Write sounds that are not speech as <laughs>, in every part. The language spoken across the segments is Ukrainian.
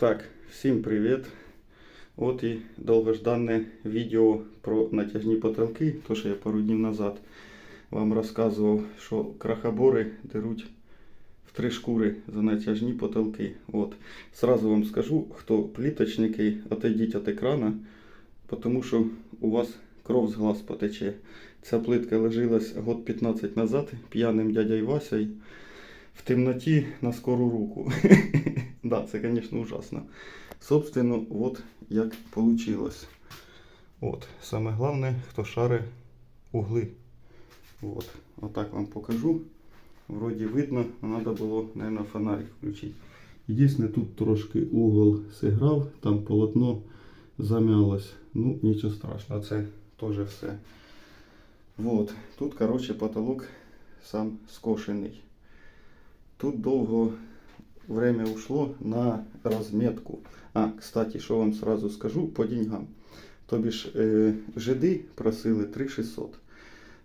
Так, всім привіт. От і довгожданне відео про натяжні потолки. То, що я пару днів назад вам розказував, що крахобори деруть в три шкури за натяжні потолки. От. Сразу вам скажу, хто пліточники, отойдіть від екрана, тому що у вас кров з глаз потече. Ця плитка лежилась год 15 назад п'яним дядей Васей в темноті на скору руку. <laughs> Да, це, конечно, ужасно. Собственно, вот як получилось. От, саме головне, хто шари угли. Вот, отак вам покажу. Вроді видно, но надо було, наверное, фонарик включити. Єдине, тут трошки угол зіграв, там полотно замялось. Ну, нічого страшного, це теж все. Вот, тут, короче, потолок сам скошений. Тут довго время ушло на разметку. А, кстати, що вам сразу скажу по деньгам. Тобі ж е, жиди просили 3600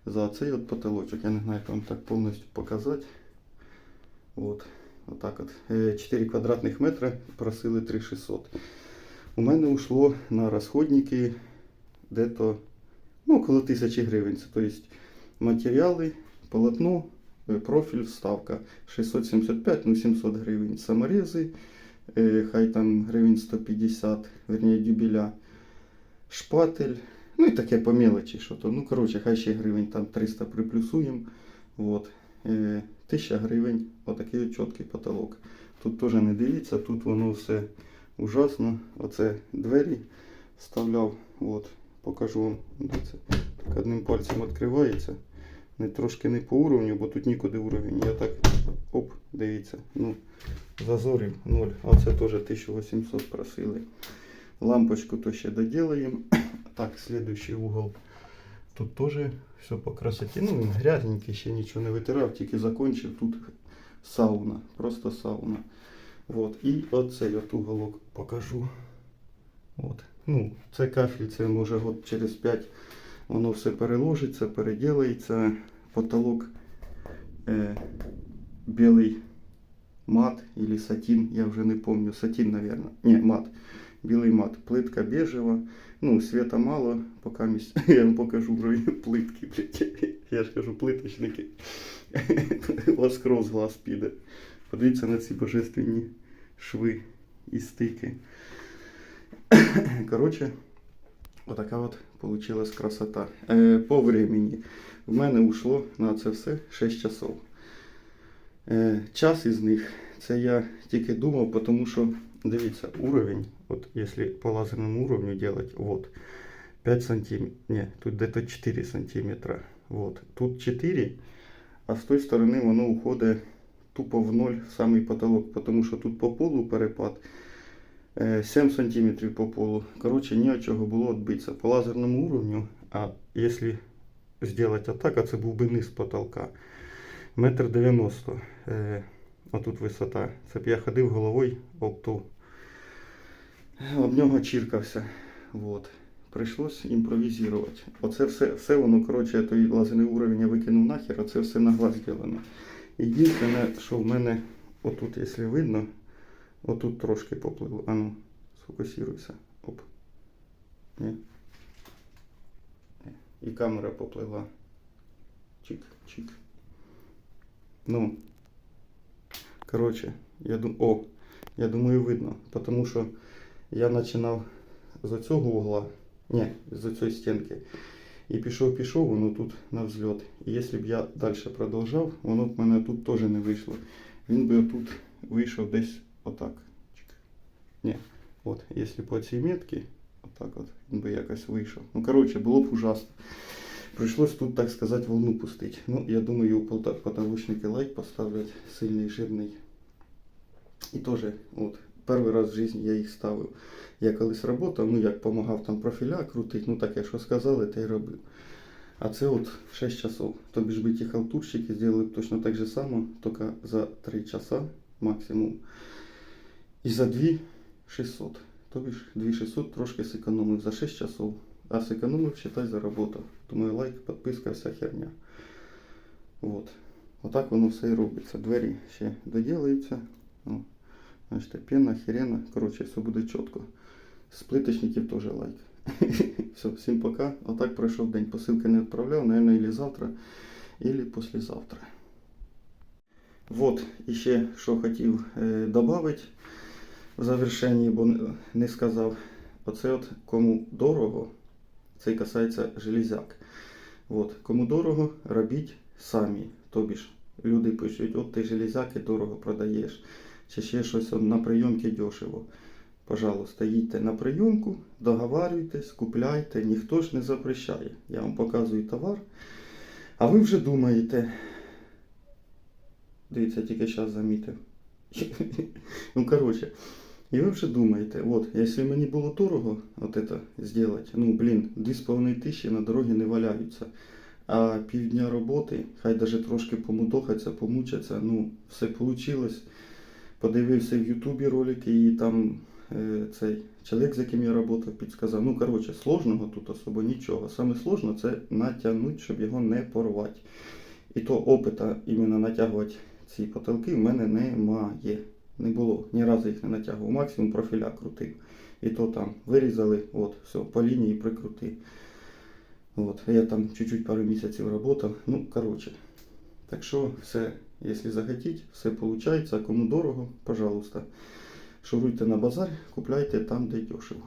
за цей от потолочок. Я не знаю, як вам так повністю показати. От, от. Е, 4 квадратних метри просили 3600. У мене ушло на розходники де-то ну, около 1000 гривень. Тобто матеріали, полотно, профіль, вставка 675, ну 700 гривень. Саморези, е, хай там гривень 150, верніше дюбеля, шпатель, ну і таке по мелочі, що то. Ну, коротше, хай ще гривень там 300 приплюсуємо. Вот. Е, 1000 гривень, отакий от чіткий потолок. Тут теж не дивіться, тут воно все ужасно. Оце двері вставляв. От, покажу вам, це. Так одним пальцем відкривається. Не трошки не по уровню, бо тут нікуди уровень. Я так, оп, дивіться, ну, зазорів 0, а це теж 1800 просили. Лампочку то ще доділаємо. <coughs> Так, следующий угол. Тут теж все по красоті. Ну, він грязненький, ще нічого не витирав, тільки закончив. Тут сауна, просто сауна. Вот. І оцей от уголок покажу. От. Ну, це кафель, це може год через 5 воно все переложиться, переділається. Потолок е, білий мат или сатин, я вже не помню. Сатин, наверное. Не, мат. Білий мат. Плитка бежева. Ну, света мало, поки місь... <laughs> я вам покажу вроді плитки, блядь. <laughs> Я ж кажу, плиточники. Кров з глаз піде. Подивіться на ці божественні шви і стики. <coughs> Коротше, отака от получилась красота. Е, по времени. В мене ушло на це все 6 часов. Е, час із них це я тільки думав, тому що, дивіться, уровень, от якщо по лазерному уровню делать, вот, 5 сантиметров, не, тут где-то 4 сантиметра, вот, тут 4, а з тої сторони воно уходить тупо в ноль в самий потолок, тому що тут по полу перепад 7 сантиметрів по полу. Коротше, ні от чого було відбитися. По лазерному уровню, а якщо зробити отак, а це був би низ потолка, метр 90. Е, отут висота. Це б я ходив головою об ту. Об нього чіркався. Вот. Прийшлось імпровізувати. Оце все, все воно, коротше, той лазерний уровень я викинув нахер, а це все на глаз зроблено. Єдине, що в мене отут, якщо видно, отут трошки поплило. А ну, сфокусируйся. Оп. Ні. І камера поплила. Чик, чик. Ну. Коротше, я думаю. О, я думаю, видно. Тому що я починав з цього угла. Ні, з цієї стінки. І пішов, пішов, воно тут на взльот. І якщо б я далі продовжав, воно б мене тут теж не вийшло. Він би тут вийшов десь отак. Чик. Ні. От, якщо по цій метці, отак от, він би якось вийшов. Ну, коротше, було б ужасно. Прийшлось тут, так сказати, волну пустити. Ну, я думаю, полта- потолочники лайк поставлять сильний, жирний. І теж, от, перший раз в житті я їх ставив. Я колись працював, ну як допомагав там профіля крутити, ну таке, що сказали, те й робив. А це от 6 часов. Тобі ж би ті халтурщики зробили б точно так же само, тільки за 3 часа максимум. І за 2 600. Тобі ж 2 600 трошки зекономив за 6 часов. А зекономив, считай, заработав. Думаю, лайк, підписка, вся херня. Вот. Отак воно все і робиться. Двері ще доділаються. Ну, Бачите, пена, херена. Коротше, все буде чітко. З плиточників теж лайк. <laughs> Все, всім пока. Отак пройшов день. Посилки не відправляв, наверное, или завтра, или послезавтра. Вот, іще що хотів е, додати в завершенні, бо не- сказав. Оце от кому дорого, це касається железяк. От, кому дорого, робіть самі. Тобі ж люди пишуть, от ти железяки дорого продаєш, чи ще щось на прийомки дешево. Пожалуйста, їдьте на прийомку, договарюйтесь, купляйте, ніхто ж не запрещає. Я вам показую товар. А ви вже думаєте. Дивіться, тільки зараз замітив. <laughs> ну, коротше, і ви вже думаєте, от, якщо мені було дорого от это сделать, ну, блін, 2,5 тисячі на дорогі не валяються. А півдня роботи, хай даже трошки помудохаться, помучаться, ну, все вийшло. Подивився в Ютубі ролики і там е, цей чоловік, з яким я працював, підсказав. Ну, коротше, сложного тут особо нічого. Саме сложно це натягнути, щоб його не порвати. І то опита іменно натягувати ці потолки в мене немає. Не було. Ні разу їх не натягував. Максимум профіля крутив. І то там вирізали, от, все, по лінії прикрутив. От, я там чуть-чуть пару місяців працював. Ну, коротше. Так що все, якщо захотіть, все виходить. Кому дорого, пожалуйста. Шуруйте на базар, купляйте там, де дешево.